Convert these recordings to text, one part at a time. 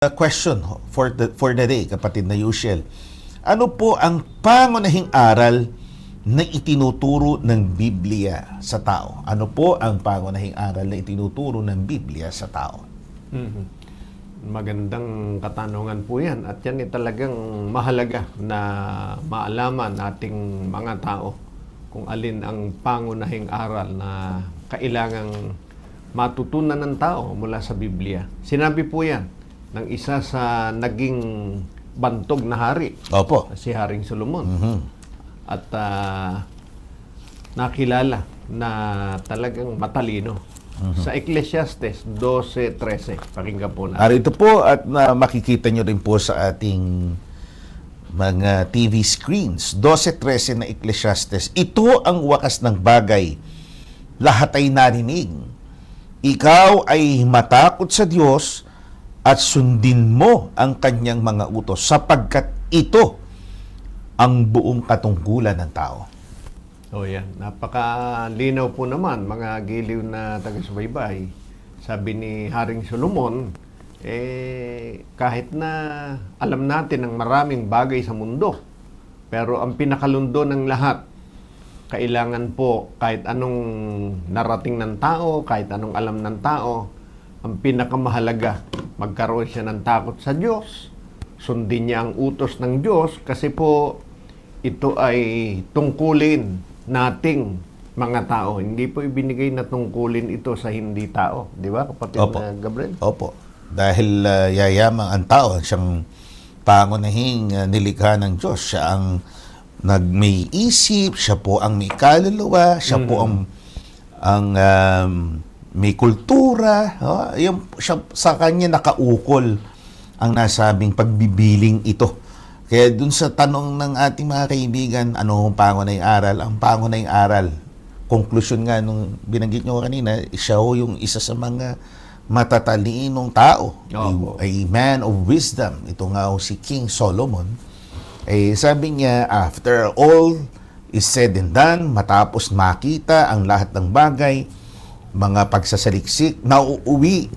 uh, question for the, for the day, kapatid na Yushel. Ano po ang pangunahing aral na itinuturo ng Biblia sa tao? Ano po ang pangunahing aral na itinuturo ng Biblia sa tao? Mhm. Magandang katanungan po yan. At yan ay talagang mahalaga na maalaman nating mga tao kung alin ang pangunahing aral na kailangang matutunan ng tao mula sa Biblia. Sinabi po yan ng isa sa naging bantog na hari, Opo. si Haring Solomon. Mhm. At ah, nakilala na talagang matalino. Sa Ecclesiastes 12.13. Pakinggan po natin. Narito po at na makikita nyo rin po sa ating mga TV screens. 12.13 na Ecclesiastes. Ito ang wakas ng bagay. Lahat ay narinig. Ikaw ay matakot sa Diyos at sundin mo ang kanyang mga utos sapagkat ito ang buong katungkulan ng tao. O yan, napakalinaw po naman mga giliw na taga-subaybay. Sabi ni Haring Solomon, eh, kahit na alam natin ang maraming bagay sa mundo, pero ang pinakalundo ng lahat, kailangan po kahit anong narating ng tao, kahit anong alam ng tao, ang pinakamahalaga, magkaroon siya ng takot sa Diyos, sundin niya ang utos ng Diyos kasi po ito ay tungkulin nating mga tao. Hindi po ibinigay na tungkulin ito sa hindi tao. Di ba, kapatid Opo. na Gabriel? Opo. Dahil uh, yayamang ang tao, siyang pangunahing uh, nilikha ng Diyos. Siya ang nagmay isip, siya po ang may kaluluwa, siya po ang ang um, may kultura. Oh, yung, siya, sa kanya nakaukol ang nasabing pagbibiling ito. Kaya dun sa tanong ng ating mga kaibigan, ano ang pangunahing aral? Ang pangunahing aral, konklusyon nga nung binanggit nyo kanina, siya ho yung isa sa mga matatalinong tao. Opo. A, a man of wisdom. Ito nga ho si King Solomon. Eh, sabi niya, after all is said and done, matapos makita ang lahat ng bagay, mga pagsasaliksik, nauuwi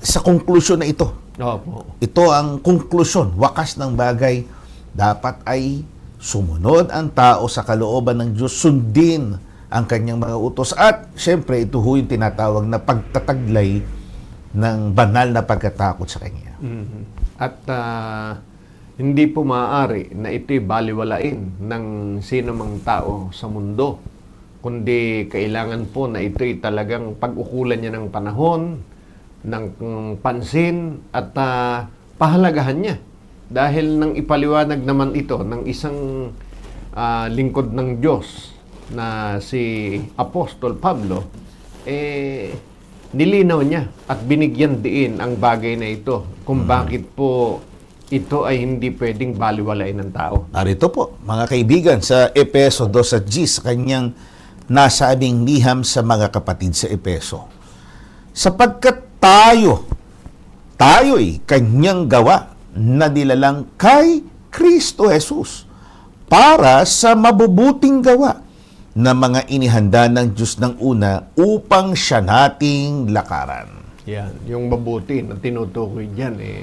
sa konklusyon na ito. Opo. Ito ang konklusyon, wakas ng bagay, dapat ay sumunod ang tao sa kalooban ng Diyos, sundin ang kanyang mga utos. At syempre, ito ho yung tinatawag na pagtataglay ng banal na pagkatakot sa Kanya. Mhm. At ah, hindi po maaari na ito'y baliwalain ng sino mang tao sa mundo. Kundi kailangan po na ito'y talagang pag-ukulan niya ng panahon, ng mm, pansin, at ah, pahalagahan niya. Dahil nang ipaliwanag naman ito ng isang ah, lingkod ng Diyos na si Apostol Pablo, eh, nilinaw niya at binigyan diin ang bagay na ito kung bakit po ito ay hindi pwedeng baliwalain ng tao. Narito po, mga kaibigan, sa Epeso 2 sa G, sa kanyang nasabing liham sa mga kapatid sa Epeso. Sapagkat tayo, tayo'y kanyang gawa na nilalang kay Kristo Jesus para sa mabubuting gawa na mga inihanda ng Diyos ng una upang siya nating lakaran. Yan, yung mabuti na tinutukoy diyan eh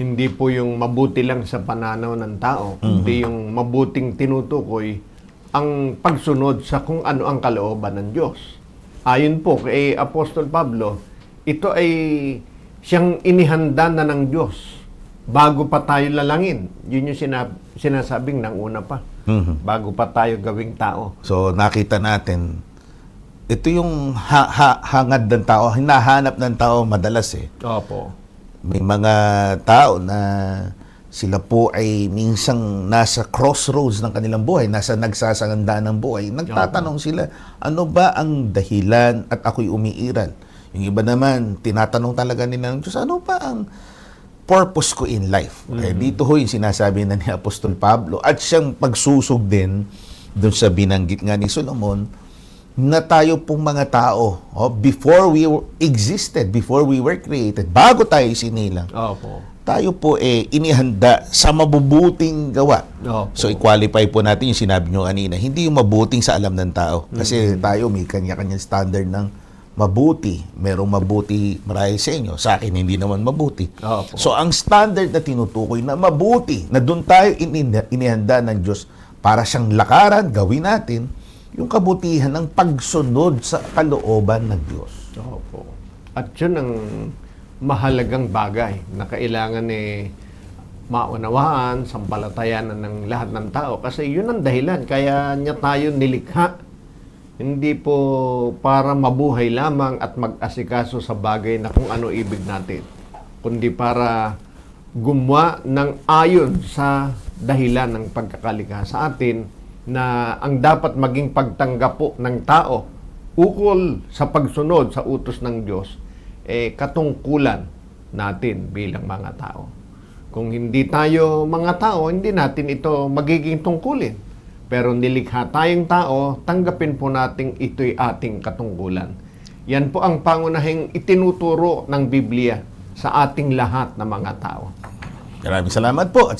hindi po yung mabuti lang sa pananaw ng tao, kundi yung mabuting tinutukoy ang pagsunod sa kung ano ang kalooban ng Diyos. Ayon po kay Apostol Pablo, ito ay siyang inihanda na ng Diyos bago pa tayo lalangin. Yun yung sinab- sinasabing ng una pa. Mhm. Bago pa tayo gawing tao. So nakita natin, ito yung ha- ha- hangad ng tao, hinahanap ng tao madalas eh. Opo. May mga tao na sila po ay minsang nasa crossroads ng kanilang buhay, nasa nagsasaganda ng buhay. Nagtatanong sila, ano ba ang dahilan at ako'y umiiral? Yung iba naman, tinatanong talaga nila ng Diyos, ano ba ang purpose ko in life? Eh, dito ho yung sinasabi na ni Apostol Pablo at siyang pagsusog din doon sa binanggit nga ni Solomon na tayo pong mga tao, oh, before we existed, before we were created, bago tayo sinilang, Opo. Tayo po eh inihanda sa mabubuting gawa. Opo. So i-qualify po natin yung sinabi nyo kanina, hindi yung mabuting sa alam ng tao. Kasi tayo may kanya-kanyang standard ng mabuti. Merong mabuti marahil sa inyo. Sa akin, hindi naman mabuti. Opo. So, ang standard na tinutukoy na mabuti, na doon tayo ini- inihanda ng Diyos para siyang lakaran, gawin natin, yung kabutihan ng pagsunod sa kalooban ng Diyos. Opo. At yun ang mahalagang bagay na kailangan eh maunawaan, sampalatayanan ng lahat ng tao. Kasi yun ang dahilan. Kaya niya tayo nilikha. Hindi po para mabuhay lamang at mag-asikaso sa bagay na kung ano ibig natin. Kundi para gumawa ng ayon sa dahilan ng pagkakalikha sa atin na ang dapat maging pagtanggap po ng tao ukol sa pagsunod sa utos ng Diyos eh katungkulan natin bilang mga tao. Kung hindi tayo mga tao, hindi natin ito magiging tungkulin. Pero nilikha tayong tao, tanggapin po natin ito'y ating katungkulan. Yan po ang pangunahing itinuturo ng Biblia sa ating lahat na mga tao. Maraming salamat po